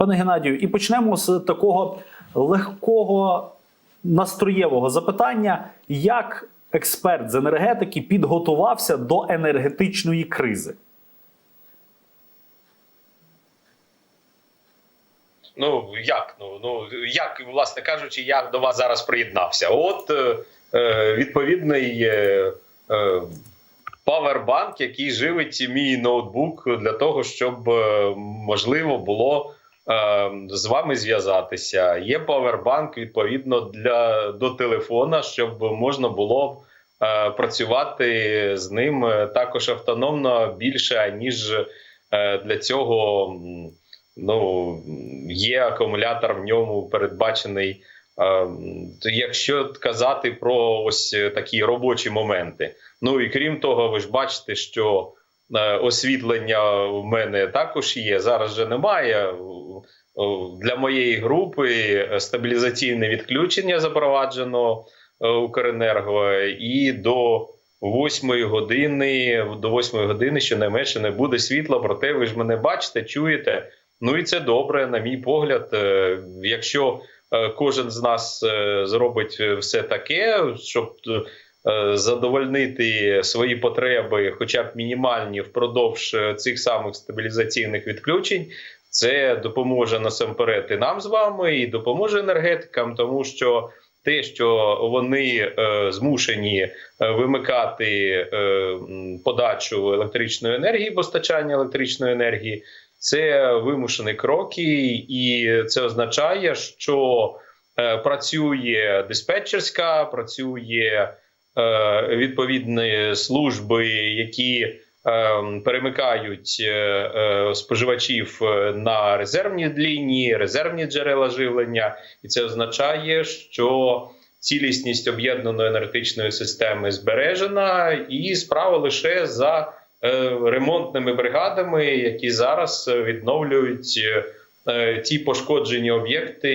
Пане Геннадію, і почнемо з такого легкого настроєвого запитання: як експерт з енергетики підготувався до енергетичної кризи? Ну як? Ну ну як, власне кажучи, я до вас зараз приєднався. От е, е, відповідний е, е, павербанк, який живить мій ноутбук для того, щоб е, можливо було з вами зв'язатися. Є павербанк відповідно для до телефона, щоб можна було е, працювати з ним е, також автономно більше ніж е, для цього. Ну, є акумулятор в ньому передбачений. Е, Якщо казати про ось такі робочі моменти. Ну і крім того, ви ж бачите, що освітлення в мене також є. Зараз же немає. Для моєї групи стабілізаційне відключення запроваджено е, Укренерго, і до 8 години, до 8 години щонайменше не буде світла. Проте ви ж мене бачите, чуєте. Ну і це добре, на мій погляд. Е, Якщо е, кожен з нас е, зробить все таке, щоб е, задовольнити свої потреби, хоча б мінімальні, впродовж е, цих самих стабілізаційних відключень, це допоможе насамперед і нам з вами, і допоможе енергетикам, тому що. Те, що вони е, змушені е, вимикати е, подачу електричної енергії, постачання електричної енергії, це вимушені кроки, і це означає, що е, працює диспетчерська, працює е, відповідні служби, які е, перемикають е, е, споживачів е, на резервні лінії, резервні джерела живлення, і це означає, що цілісність об'єднаної енергетичної системи збережена, і справа лише за е, ремонтними бригадами, які зараз е, відновлюють е, ті пошкоджені об'єкти,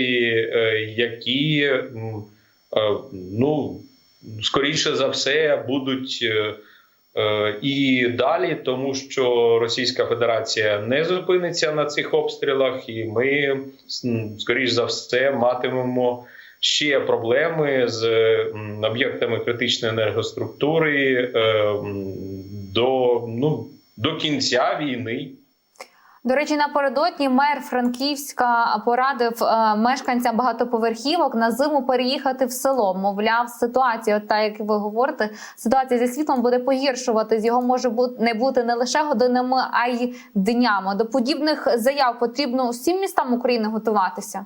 е, які е, ну скоріше за все будуть. е, Е, І далі, тому що Російська Федерація не зупиниться на цих обстрілах, і ми скоріш за все матимемо ще проблеми з об'єктами критичної енергоструктури е, до, ну, до кінця війни. До речі, напередодні мер Франківська порадив е, мешканцям багатоповерхівок на зиму переїхати в село. Мовляв, ситуація, та як ви говорите, ситуація зі світлом буде погіршуватись. Його може бути не бути не лише годинами, а й днями. До подібних заяв потрібно усім містам України готуватися.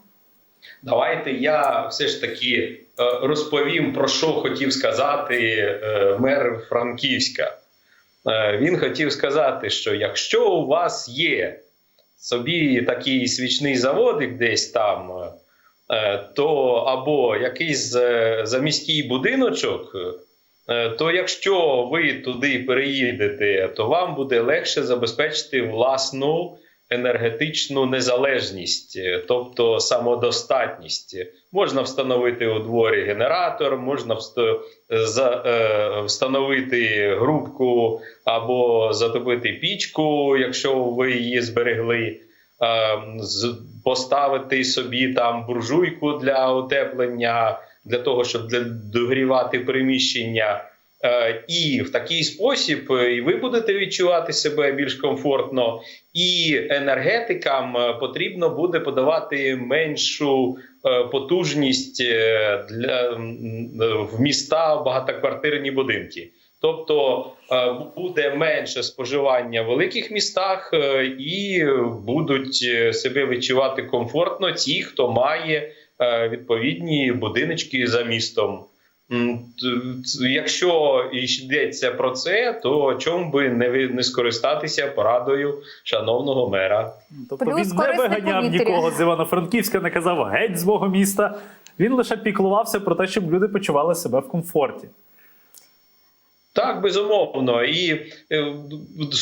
Давайте я все ж таки е, розповім про що хотів сказати е, мер Франківська. Він хотів сказати, що якщо у вас є собі такий свічний заводик десь там, е, то або якийсь е, заміський будиночок, е, то якщо ви туди переїдете, то вам буде легше забезпечити власну енергетичну незалежність, е, тобто самодостатність. Можна встановити у дворі генератор, можна за- е, встановити грубку або затопити пічку, якщо ви її зберегли. е, Поставити собі там буржуйку для утеплення, для того, щоб догрівати приміщення. Е, І в такий спосіб е, і ви будете відчувати себе більш комфортно, і енергетикам е, потрібно буде подавати меншу потужність для в міста багатоквартирні будинки. Тобто буде менше споживання в великих містах, і будуть себе відчувати комфортно ті, хто має відповідні будиночки за містом. Якщо йдеться про це, то чому би не, не скористатися порадою шановного мера? Тобто Плюс він не виганяв повітря. нікого з Івано-Франківська, не казав геть з мого міста. Він лише піклувався про те, щоб люди почували себе в комфорті. Так, безумовно. І е,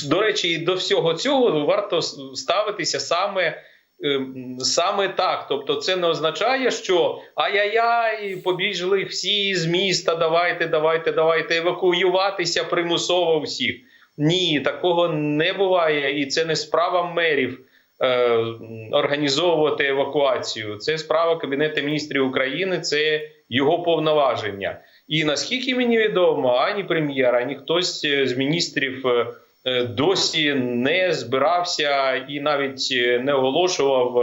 до речі, до всього цього варто ставитися саме. Е, Саме так, тобто, це не означає, що ай-яй-яй, побіжли всі з міста. Давайте, давайте, давайте евакуюватися примусово всіх. Ні, такого не буває, і це не справа мерів е, організовувати евакуацію. Це справа Кабінету міністрів України, це його повноваження. І наскільки мені відомо, ані прем'єр, ані хтось з міністрів е, досі не збирався і навіть е, не оголошував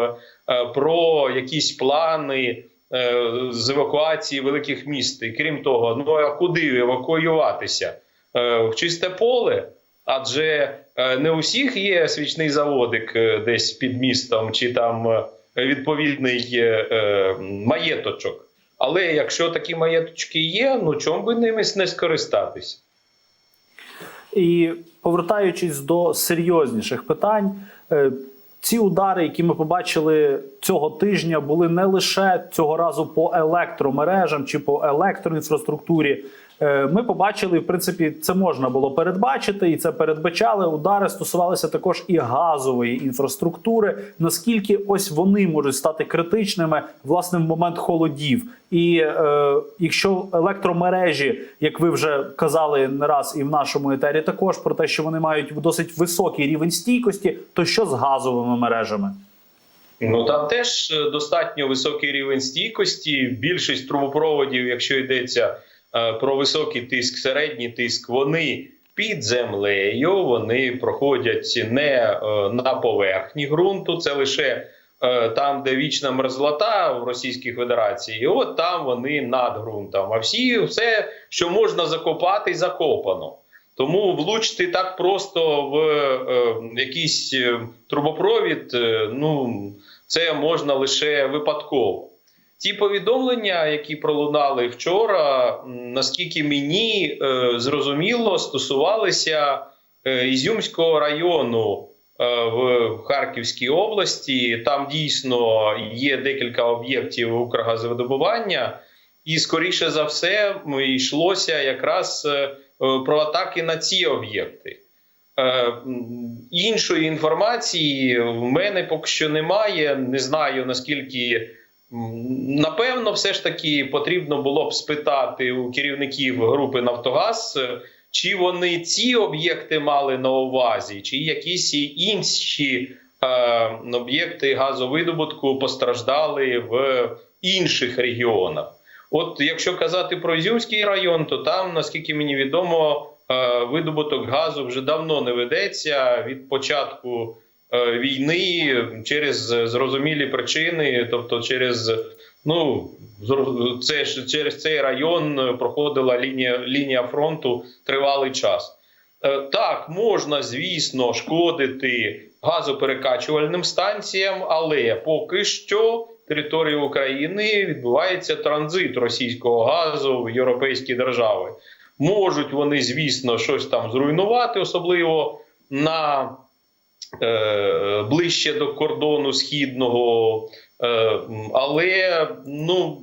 е, про якісь плани е, з евакуації великих міст. І крім того, ну а куди евакуюватися? Е, В чисте поле? Адже е, не у всіх є свічний заводик е, десь під містом, чи там е, відповідний е, е, маєточок. Але якщо такі маєточки є, ну чому би ними не скористатися? І повертаючись до серйозніших питань, е, ці удари, які ми побачили цього тижня, були не лише цього разу по електромережам чи по електроінфраструктурі. Е, Ми побачили, в принципі, це можна було передбачити, і це передбачали. Удари стосувалися також і газової інфраструктури. Наскільки ось вони можуть стати критичними власне в момент холодів, і е, якщо електромережі, як ви вже казали не раз і в нашому етері, також про те, що вони мають досить високий рівень стійкості, то що з газовими мережами? Ну там теж е, достатньо високий рівень стійкості. Більшість трубопроводів, якщо йдеться про високий тиск, середній тиск, вони під землею, вони проходять не е, на поверхні ґрунту, це лише е, там, де вічна мерзлота в Російській Федерації, і от там вони над ґрунтом. А всі все, що можна закопати, закопано. Тому влучити так просто в е, якийсь е, трубопровід, е, ну це можна лише випадково. Ті повідомлення, які пролунали вчора, наскільки мені е, зрозуміло, стосувалися е, Ізюмського району е, в Харківській області. Там дійсно є декілька об'єктів Укргазовидобування, і скоріше за все йшлося якраз е, про атаки на ці об'єкти. Е, Іншої інформації в мене поки що немає. Не знаю наскільки напевно, все ж таки потрібно було б спитати у керівників групи Нафтогаз, е, чи вони ці об'єкти мали на увазі, чи якісь інші е, об'єкти газовидобутку постраждали в інших регіонах. От якщо казати про Ізюмський район, то там, наскільки мені відомо, е, видобуток газу вже давно не ведеться від початку війни через зрозумілі причини, тобто через ну це через цей район проходила лінія лінія фронту тривалий час. Е, Так, можна, звісно, шкодити газоперекачувальним станціям, але поки що території України відбувається транзит російського газу в європейські держави. Можуть вони, звісно, щось там зруйнувати, особливо на е, ближче до кордону східного, е, але ну.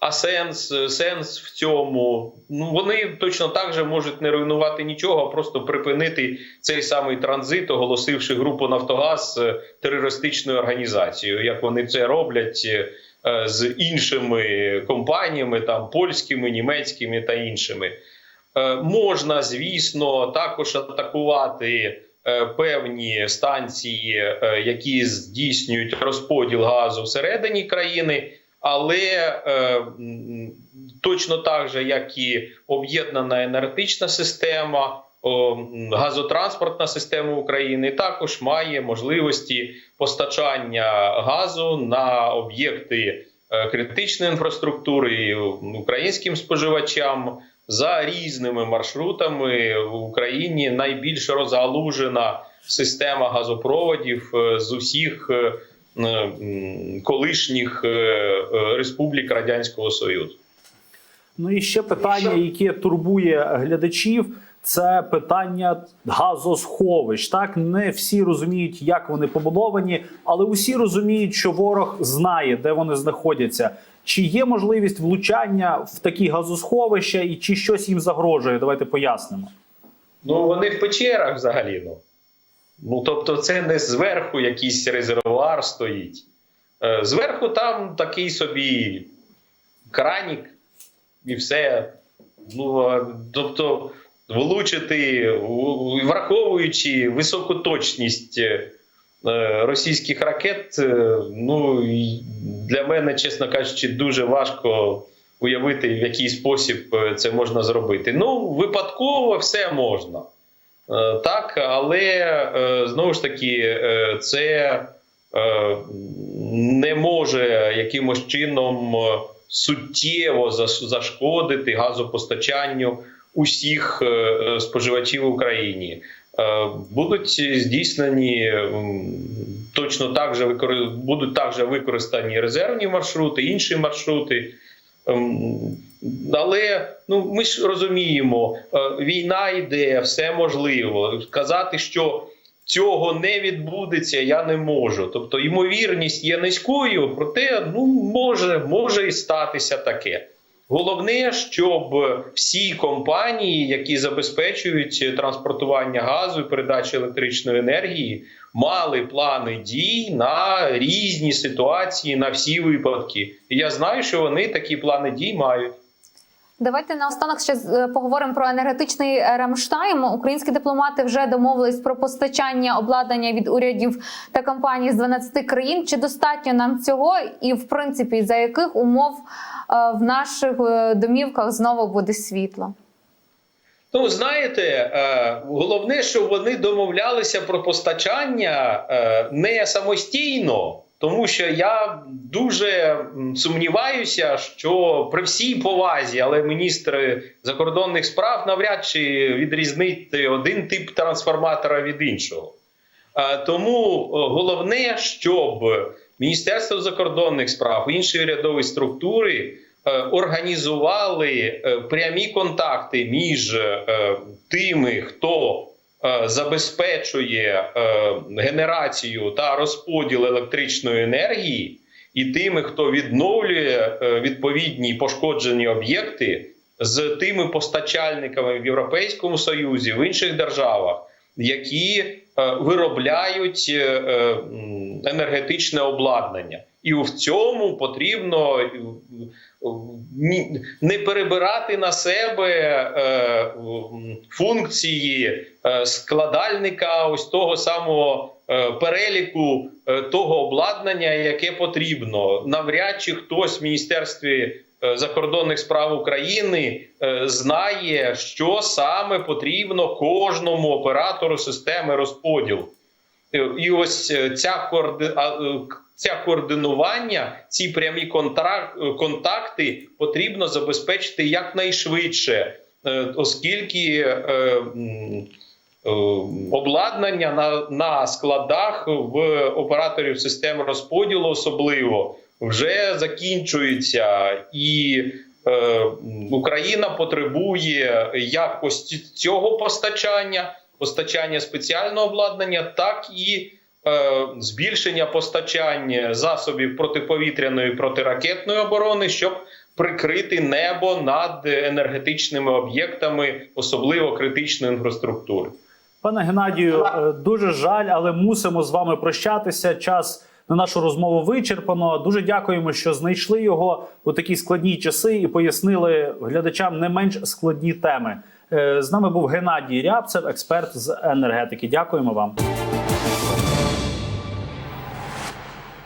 А сенс, сенс в цьому. Ну вони точно так же можуть не руйнувати нічого, а просто припинити цей самий транзит, оголосивши групу Нафтогаз е, терористичною організацією, як вони це роблять е, з іншими компаніями, там польськими, німецькими та іншими. Е, Можна, звісно, також атакувати е, певні станції, е, які здійснюють розподіл газу всередині країни. Але е, точно так же, як і об'єднана енергетична система, газотранспортна система України також має можливості постачання газу на об'єкти е, критичної інфраструктури українським споживачам за різними маршрутами в Україні найбільш розгалужена система газопроводів е, з усіх. е, колишніх е, республік Радянського Союзу. Ну і ще питання, яке турбує глядачів, це питання газосховищ. Так не всі розуміють, як вони побудовані, але усі розуміють, що ворог знає, де вони знаходяться. Чи є можливість влучання в такі газосховища, і чи щось їм загрожує? Давайте пояснимо. Ну вони в печерах взагалі. Ну, ну тобто, це не зверху якийсь резервуар стоїть. Е, Зверху там такий собі кранік і все. Ну, тобто, влучити, враховуючи високу точність е, е, російських ракет, е, ну для мене, чесно кажучи, дуже важко уявити, в який спосіб е, це можна зробити. Ну, випадково все можна. Е, Так, але е, знову ж таки, е, це е, не може якимось чином е, суттєво зашкодити газопостачанню усіх е, е, споживачів в Україні. Е, Будуть здійснені точно так же будуть також використані резервні маршрути, інші маршрути. Ем, Але ну ми ж розуміємо, е, війна йде, все можливо. Сказати, що цього не відбудеться, я не можу. Тобто, ймовірність є низькою, проте ну може, може і статися таке. Головне, щоб всі компанії, які забезпечують транспортування газу і передачу електричної енергії, мали плани дій на різні ситуації, на всі випадки. І я знаю, що вони такі плани дій мають. Давайте наостанок ще е, поговоримо про енергетичний е, Рамштайм. Українські дипломати вже домовились про постачання обладнання від урядів та компаній з 12 країн. Чи достатньо нам цього? І в принципі, за яких умов е, в наших домівках знову буде світло? Ну, знаєте, головне, що вони домовлялися про постачання не самостійно, тому що я дуже сумніваюся, що при всій повазі, але міністр закордонних справ навряд чи відрізнить один тип трансформатора від іншого. Е, Тому е, головне, щоб Міністерство закордонних справ інші урядові структури е, організували прямі контакти між тими, хто забезпечує е, генерацію та розподіл електричної енергії, і тими, хто відновлює е, відповідні пошкоджені об'єкти з тими постачальниками в Європейському Союзі, в інших державах, які е, виробляють е, е, енергетичне обладнання. І в цьому потрібно е, е, не перебирати на себе е, функції е, складальника ось того самого е, переліку того обладнання, яке потрібно. Навряд чи хтось в міністерстві закордонних справ України знає, що саме потрібно кожному оператору системи розподілу. І ось ця е, ця координування, ці прямі контакти потрібно забезпечити якнайшвидше, е, оскільки е, е, обладнання на, складах в операторів систем розподілу особливо вже закінчується і. Україна потребує якості цього постачання, постачання спеціального обладнання, так і збільшення постачання засобів протиповітряної протиракетної оборони, щоб прикрити небо над енергетичними об'єктами, особливо критичної інфраструктури. Пане Геннадію, е, дуже жаль, але мусимо з вами прощатися. Час на нашу розмову вичерпано. Дуже дякуємо, що знайшли його у такі складні часи і пояснили глядачам не менш складні теми. Е, З нами був Геннадій Рябцев, експерт з енергетики. Дякуємо вам.